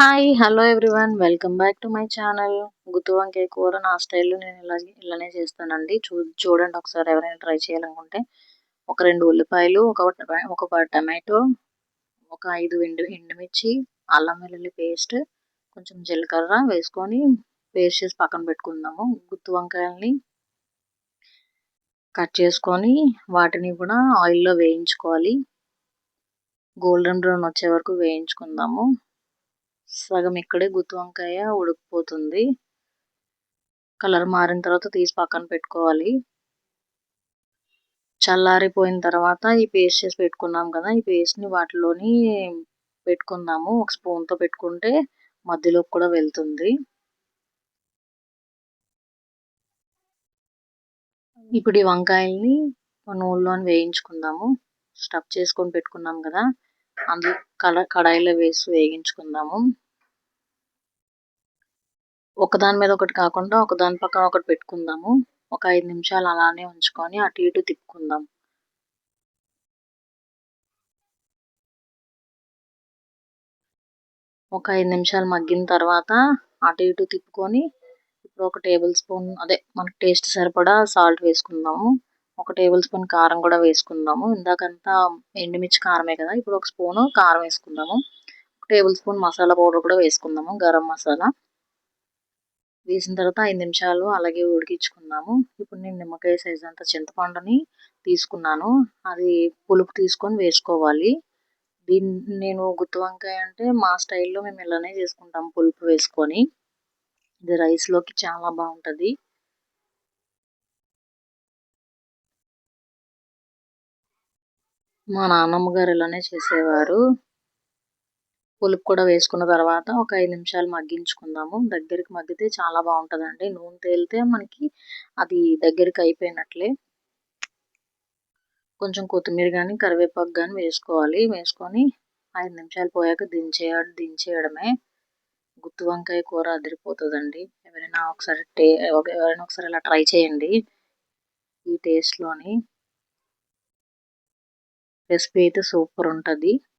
Hi hello everyone. Welcome back to my channel. గుత్తి వంకాయ కూర నా స్టైల్లో నేను ఇలా ఇలానే చేస్తానండి. చూ చూడండి ఒకసారి ఎవరైనా ట్రై చేయాలనుకుంటే. ఒక రెండు ఉల్లిపాయలు ఒక ఒక టమాటో ఒక ఐదు ఎండు ఎండుమిర్చి అల్లం వెల్లుల్లి పేస్ట్ కొంచెం జీలకర్ర వేసుకొని పేస్ట్ చేసి పక్కన పెట్టుకుందాము. గుత్తి వంకాయల్ని కట్ చేసుకొని వాటిని కూడా ఆయిల్లో వేయించుకోవాలి. గోల్డెన్ బ్రౌన్ వచ్చే వరకు వేయించుకుందాము. సగం ఇక్కడే గుత్తి వంకాయ ఉడికిపోతుంది. కలర్ మారిన తర్వాత తీసి పక్కన పెట్టుకోవాలి. చల్లారిపోయిన తర్వాత ఈ పేస్ట్ చేసి పెట్టుకున్నాం కదా ఈ పేస్ట్ని వాటిలోని పెట్టుకుందాము. ఒక స్పూన్తో పెట్టుకుంటే మధ్యలోకి కూడా వెళ్తుంది. ఇప్పుడు ఈ వంకాయల్ని నూనెలోని వేయించుకుందాము. స్టఫ్ చేసుకొని పెట్టుకున్నాం కదా అందులో కడ కడాయిలో వేసి వేగించుకుందాము. ఒకదాని మీద ఒకటి కాకుండా ఒకదాని పక్కన ఒకటి పెట్టుకుందాము. ఒక ఐదు నిమిషాలు అలానే ఉంచుకొని అటు ఇటు తిప్పుకుందాం. ఒక ఐదు నిమిషాలు మగ్గిన తర్వాత అటు ఇటు తిప్పుకొని ఇప్పుడు ఒక టేబుల్ స్పూన్ అదే మనకి టేస్ట్ సరిపడా సాల్ట్ వేసుకుందాము. ఒక టేబుల్ స్పూన్ కారం కూడా వేసుకుందాము. ఇందాకంతా ఎండుమిర్చి కారమే కదా ఇప్పుడు ఒక స్పూను కారం వేసుకుందాము. ఒక టేబుల్ స్పూన్ మసాలా పౌడర్ కూడా వేసుకుందాము గరం మసాలా. వేసిన తర్వాత ఐదు నిమిషాలు అలాగే ఉడికించుకున్నాము. ఇప్పుడు నేను నిమ్మకాయ సైజ్ అంత చింతపండుని తీసుకున్నాను. అది పులుపు తీసుకొని వేసుకోవాలి. దీన్ని నేను గుత్తి వంకాయ అంటే మా స్టైల్లో మేము ఇలానే చేసుకుంటాం పులుపు వేసుకొని. ఇది రైస్లోకి చాలా బాగుంటుంది. మా నాన్నమ్మ గారు ఇలానే చేసేవారు. పులుపు కూడా వేసుకున్న తర్వాత ఒక ఐదు నిమిషాలు మగ్గించుకుందాము. దగ్గరికి మగ్గితే చాలా బాగుంటుందండి. నూనె తేలితే మనకి అది దగ్గరికి అయిపోయినట్లే. కొంచెం కొత్తిమీర కానీ కరివేపాకు కానీ వేసుకోవాలి. వేసుకొని ఐదు నిమిషాలు పోయాక దించేయ దించేయడమే. గుత్తి వంకాయ కూర అదిరిపోతుందండి. ఎవరైనా ఒకసారి టే ఎవరైనా ఒకసారి ఇలా ట్రై చేయండి. ఈ టేస్ట్లోని రెసిపీ అయితే సూపర్ ఉంటుంది.